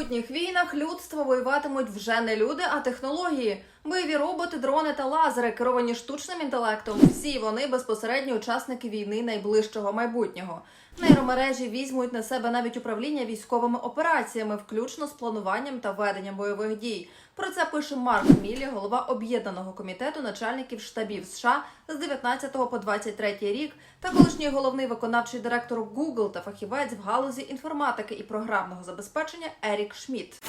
майбутніх війнах людство воюватимуть вже не люди, а технології. Бойові роботи, дрони та лазери, керовані штучним інтелектом. Всі вони безпосередні учасники війни найближчого майбутнього. Нейромережі візьмуть на себе навіть управління військовими операціями, включно з плануванням та веденням бойових дій. Про це пише Марк Мілі, голова об'єднаного комітету начальників штабів США з 19 по 23 рік, та колишній головний виконавчий директор Google та фахівець в галузі інформатики і програмного забезпечення Ерік Шмідт.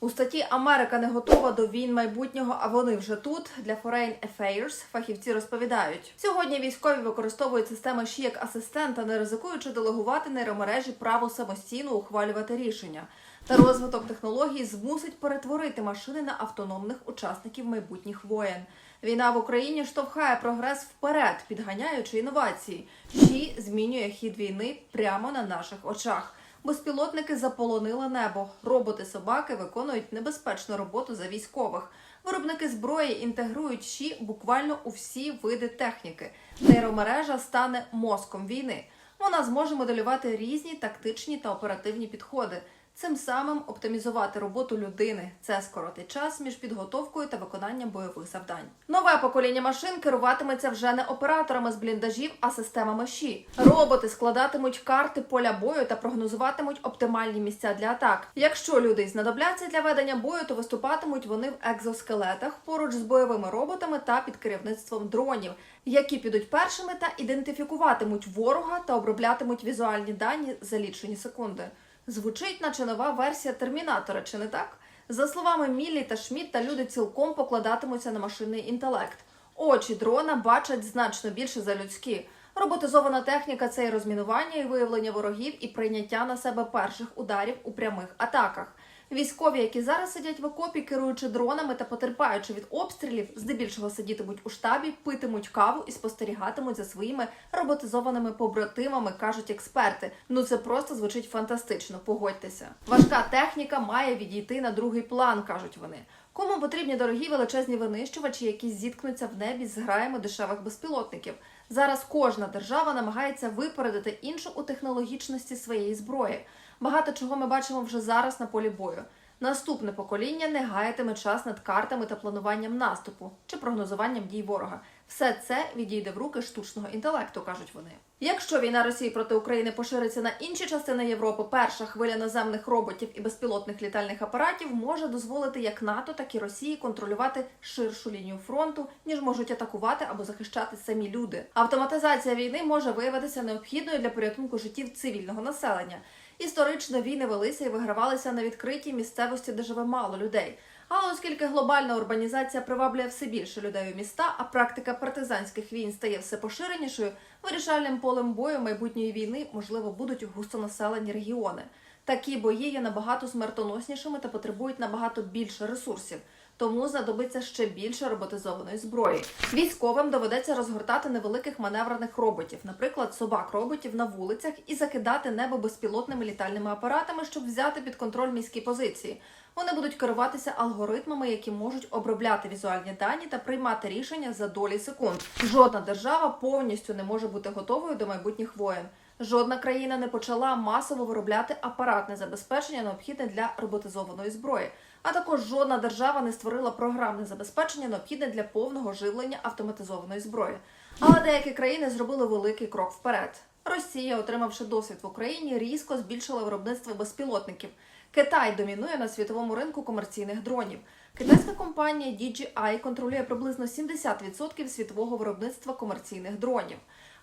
У статті Америка не готова до війн майбутнього, а вони вже тут. Для Foreign Affairs фахівці розповідають, сьогодні військові використовують системи ШІ як асистента, не ризикуючи делегувати нейромережі право самостійно ухвалювати рішення. Та розвиток технологій змусить перетворити машини на автономних учасників майбутніх воєн. Війна в Україні штовхає прогрес вперед, підганяючи інновації. ШІ змінює хід війни прямо на наших очах. Безпілотники заполонили небо. Роботи-собаки виконують небезпечну роботу за військових. Виробники зброї інтегрують ЩІ буквально у всі види техніки. Нейромережа стане мозком війни. Вона зможе моделювати різні тактичні та оперативні підходи. Цим самим оптимізувати роботу людини. Це скоротить час між підготовкою та виконанням бойових завдань. Нове покоління машин керуватиметься вже не операторами з бліндажів, а системами ЩІ. Роботи складатимуть карти поля бою та прогнозуватимуть оптимальні місця для атак. Якщо люди знадобляться для ведення бою, то виступатимуть вони в екзоскелетах поруч з бойовими роботами та під керівництвом дронів, які підуть першими та ідентифікуватимуть ворога та оброблятимуть візуальні дані за лічені секунди. Звучить, наче нова версія термінатора, чи не так? За словами Міллі та Шмідта, люди цілком покладатимуться на машинний інтелект. Очі дрона бачать значно більше за людські. Роботизована техніка це і розмінування, і виявлення ворогів, і прийняття на себе перших ударів у прямих атаках. Військові, які зараз сидять в окопі, керуючи дронами та потерпаючи від обстрілів, здебільшого сидітимуть у штабі, питимуть каву і спостерігатимуть за своїми роботизованими побратимами, кажуть експерти. Ну це просто звучить фантастично. Погодьтеся. Важка техніка має відійти на другий план, кажуть вони. Кому потрібні дорогі величезні винищувачі, які зіткнуться в небі з граями дешевих безпілотників? Зараз кожна держава намагається випередити іншу у технологічності своєї зброї. Багато чого ми бачимо вже зараз на полі бою. Наступне покоління не гаятиме час над картами та плануванням наступу чи прогнозуванням дій ворога. Все це відійде в руки штучного інтелекту, кажуть вони. Якщо війна Росії проти України пошириться на інші частини Європи, перша хвиля наземних роботів і безпілотних літальних апаратів може дозволити як НАТО, так і Росії контролювати ширшу лінію фронту, ніж можуть атакувати або захищати самі люди. Автоматизація війни може виявитися необхідною для порятунку життів цивільного населення. Історично війни велися і вигравалися на відкритій місцевості, де живе мало людей. Але оскільки глобальна урбанізація приваблює все більше людей у міста, а практика партизанських війн стає все поширенішою, вирішальним полем бою майбутньої війни можливо будуть густонаселені регіони. Такі бої є набагато смертоноснішими та потребують набагато більше ресурсів. Тому знадобиться ще більше роботизованої зброї. Військовим доведеться розгортати невеликих маневрених роботів, наприклад, собак-роботів на вулицях, і закидати небо безпілотними літальними апаратами, щоб взяти під контроль міські позиції. Вони будуть керуватися алгоритмами, які можуть обробляти візуальні дані та приймати рішення за долі секунд. Жодна держава повністю не може бути готовою до майбутніх воєн. Жодна країна не почала масово виробляти апаратне забезпечення, необхідне для роботизованої зброї. А також жодна держава не створила програмне забезпечення, необхідне для повного живлення автоматизованої зброї. Але деякі країни зробили великий крок вперед. Росія, отримавши досвід в Україні, різко збільшила виробництво безпілотників. Китай домінує на світовому ринку комерційних дронів. Китайська компанія DJI контролює приблизно 70% світового виробництва комерційних дронів.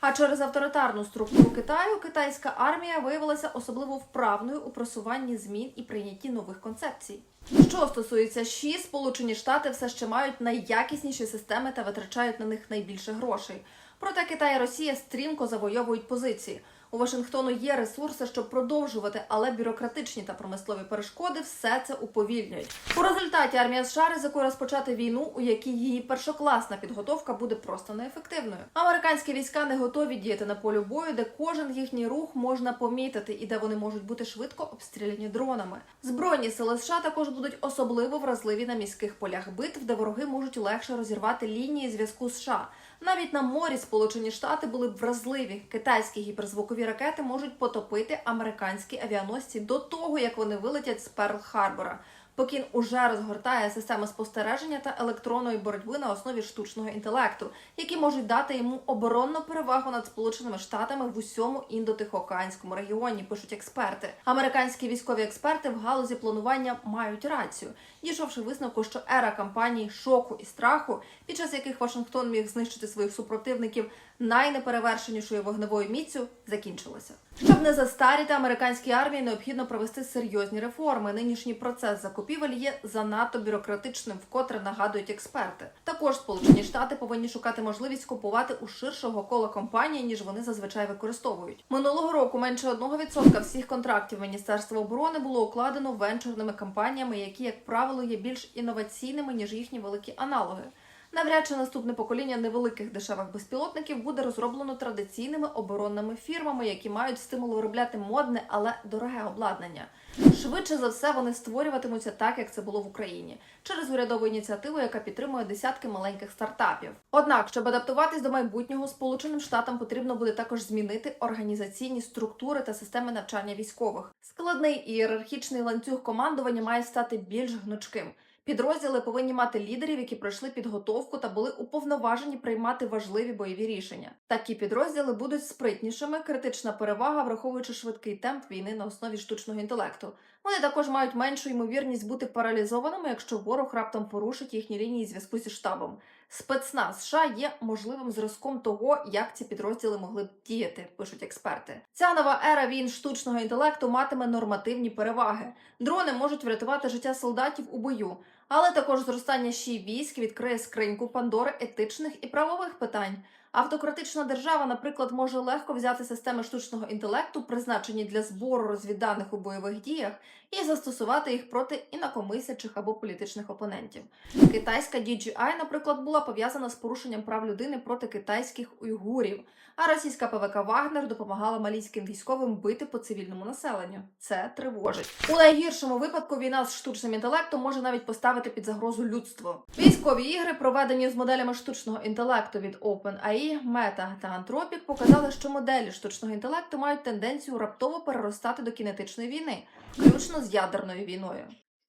А через авторитарну структуру Китаю китайська армія виявилася особливо вправною у просуванні змін і прийнятті нових концепцій. Що стосується ЩІ, Сполучені Штати все ще мають найякісніші системи та витрачають на них найбільше грошей. Проте Китай і Росія стрімко завойовують позиції. У Вашингтону є ресурси, щоб продовжувати, але бюрократичні та промислові перешкоди все це уповільнюють. У результаті армія США ризикує розпочати війну, у якій її першокласна підготовка буде просто неефективною. Американські війська не готові діяти на полю бою, де кожен їхній рух можна помітити і де вони можуть бути швидко обстріляні дронами. Збройні сили США також будуть особливо вразливі на міських полях битв, де вороги можуть легше розірвати лінії зв'язку США. Навіть на морі Сполучені Штати були б вразливі. Китайські гіперзвукові ракети можуть потопити американські авіаносці до того, як вони вилетять з Перл-Харбора. Пекін уже розгортає системи спостереження та електронної боротьби на основі штучного інтелекту, які можуть дати йому оборонну перевагу над Сполученими Штатами в усьому індотихоокеанському регіоні. Пишуть експерти. Американські військові експерти в галузі планування мають рацію, дійшовши висновку, що ера кампаній шоку і страху, під час яких Вашингтон міг знищити своїх супротивників найнеперевершенішою вогневою міцю, закінчилася. Щоб не застаріти американській армії, необхідно провести серйозні реформи. Нинішній процес закупівель є занадто бюрократичним, вкотре нагадують експерти. Також Сполучені Штати повинні шукати можливість купувати у ширшого кола компаній, ніж вони зазвичай використовують. Минулого року менше 1% всіх контрактів Міністерства оборони було укладено венчурними компаніями, які, як правило, є більш інноваційними ніж їхні великі аналоги. Навряд чи наступне покоління невеликих дешевих безпілотників буде розроблено традиційними оборонними фірмами, які мають стимул виробляти модне, але дороге обладнання. Швидше за все вони створюватимуться так, як це було в Україні, через урядову ініціативу, яка підтримує десятки маленьких стартапів. Однак, щоб адаптуватись до майбутнього, Сполученим Штатам потрібно буде також змінити організаційні структури та системи навчання військових. Складний ієрархічний ланцюг командування має стати більш гнучким. Підрозділи повинні мати лідерів, які пройшли підготовку та були уповноважені приймати важливі бойові рішення. Такі підрозділи будуть спритнішими, критична перевага, враховуючи швидкий темп війни на основі штучного інтелекту. Вони також мають меншу ймовірність бути паралізованими, якщо ворог раптом порушить їхні лінії зв'язку зі штабом. Спецназ США є можливим зразком того, як ці підрозділи могли б діяти, пишуть експерти. Ця нова ера війн штучного інтелекту матиме нормативні переваги. Дрони можуть врятувати життя солдатів у бою, але також зростання шій військ відкриє скриньку Пандори етичних і правових питань. Автократична держава, наприклад, може легко взяти системи штучного інтелекту, призначені для збору розвідданих у бойових діях, і застосувати їх проти інакомислячих або політичних опонентів. Китайська DJI, наприклад, була пов'язана з порушенням прав людини проти китайських уйгурів, а російська ПВК Вагнер допомагала малійським військовим бити по цивільному населенню. Це тривожить. У найгіршому випадку війна з штучним інтелектом може навіть поставити під загрозу людство. Військові ігри, проведені з моделями штучного інтелекту від OpenAI, Meta та Anthropic, показали, що моделі штучного інтелекту мають тенденцію раптово переростати до кінетичної війни, включно з ядерною війною.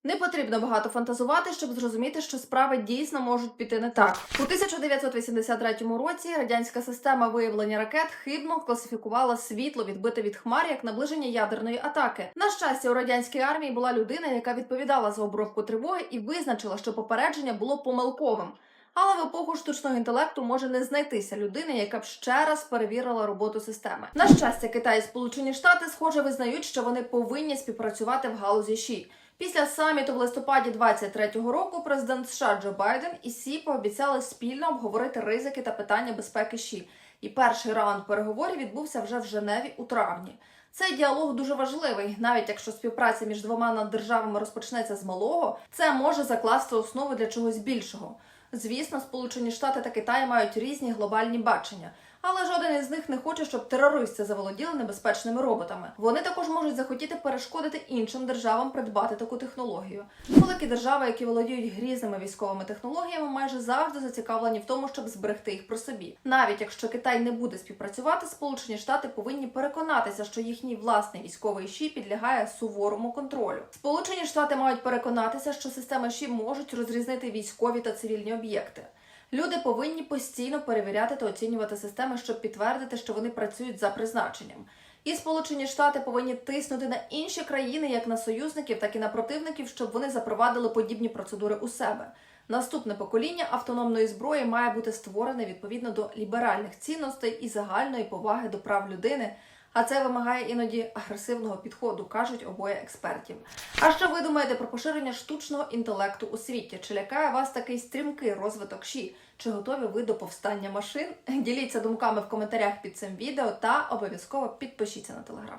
Не потрібно багато фантазувати, щоб зрозуміти, що справи дійсно можуть піти не так. У 1983 році радянська система виявлення ракет хибно класифікувала світло, відбите від хмар як наближення ядерної атаки. На щастя, у радянській армії була людина, яка відповідала за обробку тривоги і визначила, що попередження було помилковим. Але в епоху штучного інтелекту може не знайтися людини, яка б ще раз перевірила роботу системи. На щастя, Китай і Сполучені Штати, схоже, визнають, що вони повинні співпрацювати в галузі ШІ. Після саміту в листопаді 23-го року президент США Джо Байден і Сі пообіцяли спільно обговорити ризики та питання безпеки ШІ. І перший раунд переговорів відбувся вже в Женеві у травні. Цей діалог дуже важливий, навіть якщо співпраця між двома наддержавами розпочнеться з малого, це може закласти основу для чогось більшого. Звісно, Сполучені Штати та Китай мають різні глобальні бачення, але жоден із них не хоче, щоб терористи заволоділи небезпечними роботами. Вони також можуть захотіти перешкодити іншим державам придбати таку технологію. Великі держави, які володіють грізними військовими технологіями, майже завжди зацікавлені в тому, щоб зберегти їх при собі. Навіть якщо Китай не буде співпрацювати, Сполучені Штати повинні переконатися, що їхній власний військовий ШІ підлягає суворому контролю. Сполучені Штати мають переконатися, що системи ШІ можуть розрізнити військові та цивільні об'єкти. Люди повинні постійно перевіряти та оцінювати системи, щоб підтвердити, що вони працюють за призначенням. І Сполучені Штати повинні тиснути на інші країни, як на союзників, так і на противників, щоб вони запровадили подібні процедури у себе. Наступне покоління автономної зброї має бути створене відповідно до ліберальних цінностей і загальної поваги до прав людини. А це вимагає іноді агресивного підходу, кажуть обоє експертів. А що ви думаєте про поширення штучного інтелекту у світі? Чи лякає вас такий стрімкий розвиток ШІ? Чи готові ви до повстання машин? Діліться думками в коментарях під цим відео та обов'язково підпишіться на телеграф.